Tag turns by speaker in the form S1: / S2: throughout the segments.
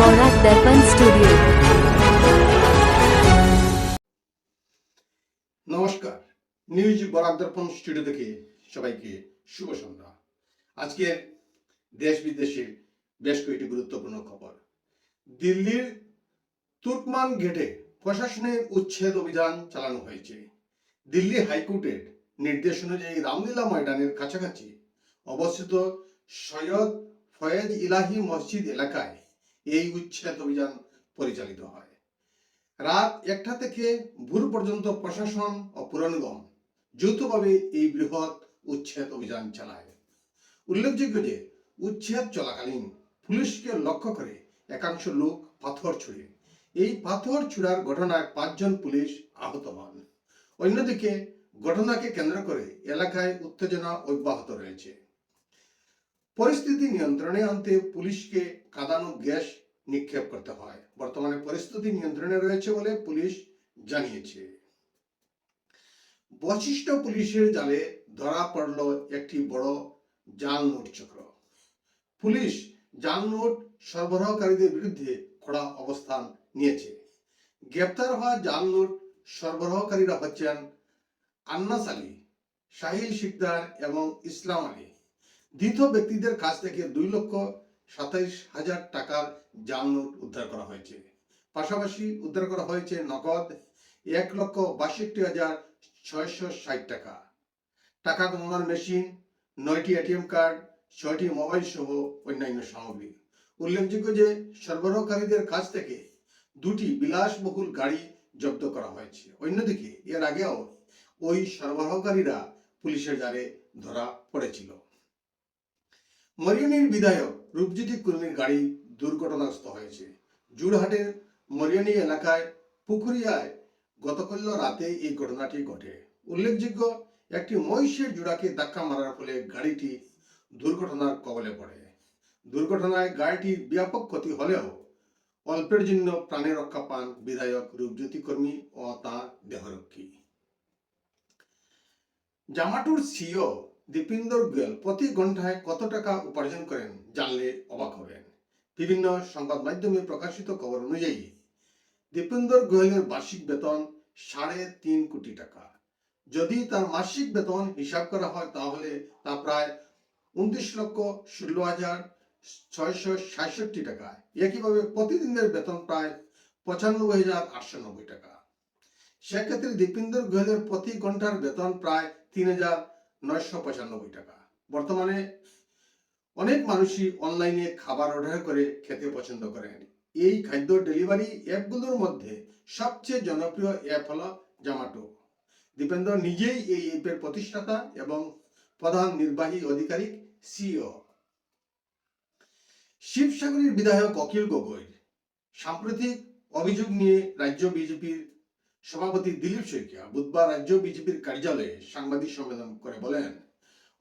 S1: বরাক দর্পণ studio.
S2: নমস্কার। News Barak দর্পণ studio থেকে সবাইকে শুভ সন্ধ্যা। আজকে দেশ বিদেশের বেশ কয়েকটি গুরুত্বপূর্ণ খবর। দিল্লির তুর্কমান গেটে প্রশাসনের উচ্ছেদ অভিযান চালানো হয়েছে। দিল্লি হাইকোর্টের নির্দেশ অনুযায়ী রামলীলা ময়দানের কাছাকাছি অবস্থিত সৈয়দ ফয়েজ ইলাহি মসজিদ এলাকায় এই উচ্ছেদ অভিযান পরিচালিত হয়। রাত একটা থেকে ভোর পর্যন্ত প্রশাসন ও পুরনিগম যৌথভাবে এই বৃহৎ উচ্ছেদ অভিযান চালায়। উল্লেখযোগ্য যে, উচ্ছেদ চলাকালীন পুলিশকে লক্ষ্য করে একাংশ লোক পাথর ছুড়ে। এই পাথর ছুড়ার ঘটনায় পাঁচজন পুলিশ আহত হন। অন্যদিকে ঘটনাকে কেন্দ্র করে এলাকায় উত্তেজনা অব্যাহত রয়েছে। পরিস্থিতি নিয়ন্ত্রণে আনতে পুলিশকে কাঁদানো গ্যাস নিক্ষেপ করতে হয়। বর্তমানে পরিস্থিতি নিয়ন্ত্রণে রয়েছে বলে পুলিশ জানিয়েছে। বশিষ্ঠ পুলিশের জালে ধরা পড়ল একটি বড় জাল নোট চক্র। পুলিশ জাল নোট সরবরাহকারীদের বিরুদ্ধে কড়া অবস্থান নিয়েছে। গ্রেপ্তার হওয়া জাল নোট সরবরাহকারীরা হচ্ছেন আন্নাস আলী, শাহিল শিকদার এবং ইসলাম আলী। ধৃত ব্যক্তিদের কাছ থেকে দুই লক্ষ সাতাইশ হাজার টাকার জাল নোট উদ্ধার করা হয়েছে। পাশাপাশি উদ্ধার করা হয়েছে নগদ এক লক্ষ বাষট্টি হাজার ছয়শো ষাট টাকা। টাকা গণনার মেশিন, নয়টি এটিএম কার্ড, ছয়টি মোবাইল সহ অন্যান্য সামগ্রী। উল্লেখযোগ্য যে সরবরাহকারীদের কাছ থেকে দুটি বিলাসবহুল গাড়ি জব্দ করা হয়েছে। অন্যদিকে, এর আগেও ওই সরবরাহকারীরা পুলিশের জালে ধরা পড়েছিল। মরিয়নির বিধায়ক রূপজ্যোতি কুর্মীর গাড়ি দুর্ঘটনাগ্রস্ত হয়েছে। জুরহাটের মরিয়নি এলাকায় পুকুরিয়ায় গতকাল রাতে এই ঘটনাটি ঘটে। উল্লেখযোগ্য, একটি মহিষের জোড়াকে ধাক্কা মারার ফলে গাড়িটি দুর্ঘটনার কবলে পড়ে। দুর্ঘটনায় গাড়িটির ব্যাপক ক্ষতি হলেও অল্পের জন্য প্রাণে রক্ষা পান বিধায়ক রূপজ্যোতি কর্মী ও তাঁর দেহরক্ষী। জামাটুর সিও দীপিন্দর গোয়েল প্রতি ঘন্টায় কত টাকা উপার্জন করেন জানলে অবাক হবেন। বিভিন্ন সংবাদ মাধ্যমে প্রকাশিত খবর অনুযায়ী দীপিন্দর গোয়েলের বার্ষিক বেতন সাড়ে তিন কোটি টাকা। যদি তার মাসিক বেতন হিসাব করা হয় তাহলে তা প্রায় উনত্রিশ লক্ষ ষোলো হাজার ছয়শো সাতষট্টি টাকা। একইভাবে প্রতিদিনের বেতন প্রায় পঁচানব্বই হাজার আটশো নব্বই টাকা। সেক্ষেত্রে দীপিন্দর গোয়েলের প্রতি ঘণ্টার বেতন প্রায় তিন হাজার নয়শো পঁচানব্বই টাকা। বর্তমানে অনেক মানুষই অনলাইনে খাবার অর্ডার করে খেতে পছন্দ করেন। এই খাদ্য ডেলিভারি অ্যাপগুলোর মধ্যে সবচেয়ে জনপ্রিয় অ্যাপ হলো জামাটো দীপেন্দ্র নিজেই এই অ্যাপের প্রতিষ্ঠাতা এবং প্রধান নির্বাহী আধিকারিক সিও শিবসাগরের বিধায়ক অখিল গগৈ সাম্প্রতিক অভিযোগ নিয়ে রাজ্য বিজেপির সভাপতি দিলীপ শইকিয়া বুধবার রাজ্য বিজেপির কার্যালয়ে সাংবাদিক সম্মেলন করে বলেন,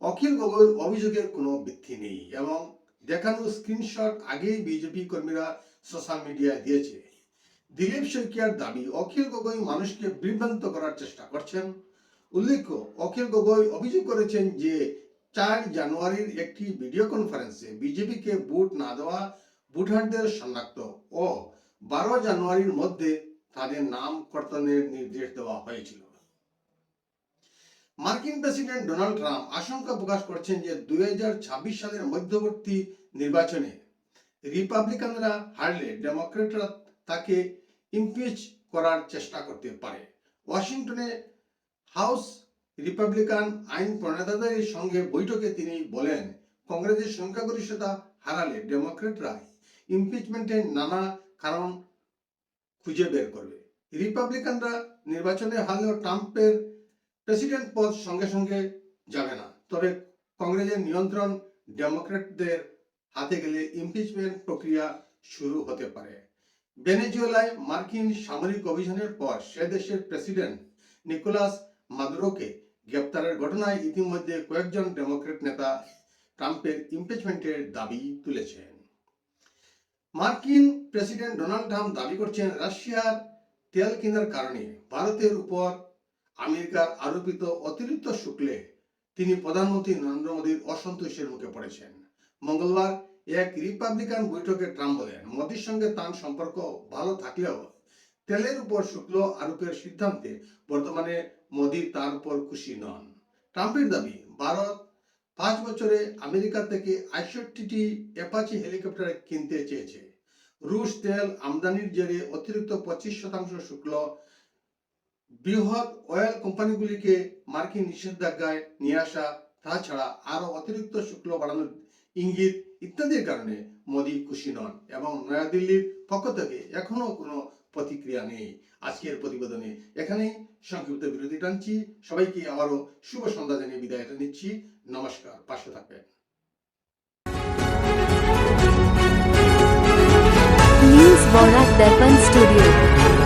S2: অখিল গগৈর অভিযোগের কোনো ভিত্তি নেই এবং দেখানো স্ক্রিনশট আগেই বিজেপি কর্মীরা সোশ্যাল মিডিয়ায় দিয়েছে। দিলীপ শইকিয়ার দাবি, অখিল গগৈ মানুষকে বিভ্রান্ত করার চেষ্টা করছেন। উল্লেখ্য, অখিল গগৈ অভিযোগ করেছেন যে চার জানুয়ারির একটি ভিডিও কনফারেন্সে বিজেপিকে ভোট না দেওয়া ভোটারদের শনাক্ত ও বারো জানুয়ারির মধ্যে তাদের নাম কর্তনের নির্দেশ দেওয়া হয়েছিল। মার্কিন প্রেসিডেন্ট ডোনাল্ড ট্রাম্প আশঙ্কা প্রকাশ করছেন যে দুই সালের মধ্যবর্তী নির্বাচনে রিপাবলিকানরা হারলে ডেমোক্রেটরা তাকে ইমপিচ করার চেষ্টা করতে পারে। ওয়াশিংটনে হাউস রিপাবলিকান আইন প্রণেতাদের সঙ্গে বৈঠকে তিনি বলেন, কংগ্রেসের সংখ্যাগরিষ্ঠতা হারালে ডেমোক্রেটরা ইমপিচমেন্টের নানা কারণ খুঁজে বের করবে। রিপাবলিকানরা নির্বাচনে হারলেও ট্রাম্পের প্রেসিডেন্ট পদ সঙ্গে সঙ্গে যাবে না। তবে কংগ্রেসের নিয়ন্ত্রণ ডেমোক্রেটদের হাতে গেলে ইমপিচমেন্ট প্রক্রিয়া শুরু হতে পারে। ভেনেজুয়েলায় মার্কিন সামরিক অভিযানের পর সে দেশের প্রেসিডেন্ট নিকোলাস মাদুরোকে গ্রেপ্তারের ঘটনায় ইতিমধ্যে কয়েকজন ডেমোক্রেট নেতা ট্রাম্পের ইমপিচমেন্টের দাবি তুলেছেন। মার্কিন প্রেসিডেন্ট ডোনাল্ড ট্রাম্প দাবি করছেন রাশিয়ার তেল কেনার কারণে ভারতের উপর আমেরিকার আরোপিত অতিরিক্ত শুল্কে তিনি প্রধানমন্ত্রী নরেন্দ্র মোদীর অসন্তোষের মুখে পড়েছেন। মঙ্গলবার এক রিপাবলিকান বৈঠকে ট্রাম্প বলেন, মোদির সঙ্গে তার সম্পর্ক ভালো থাকলেও তেলের উপর শুক্ল আরোপের সিদ্ধান্তে বর্তমানে মোদি তার উপর খুশি নন। ট্রাম্পের দাবি, ভারত পাঁচ বছরে আমেরিকা থেকে আটষট্টিটি অ্যাপাচি হেলিকপ্টার কিনতে চেয়েছে। রুশ তেল আমদানির জেরে অতিরিক্ত পঁচিশ শতাংশ শুক্ল। বৃহৎ অয়েল কোম্পানিগুলিকে মার্কিন নিষেধাজ্ঞায় নিয়ে আসা, তাছাড়া আরও অতিরিক্ত শুল্ক বাড়ানোর ইঙ্গিত ইত্যাদির কারণে মোদি খুশি নন এবং নয়াদিল্লির পক্ষ থেকে এখনও কোনো প্রতিক্রিয়া নেই, আজকের প্রতিবেদনে। এখানে সংক্ষিপ্ত বিরতি টানছি। সবাইকে আবারও শুভ সন্ধ্যা জানিয়ে বিদায় নিচ্ছি। নমস্কার, পাশে থাকবেন।
S1: নিউজ দর্পণ Studio.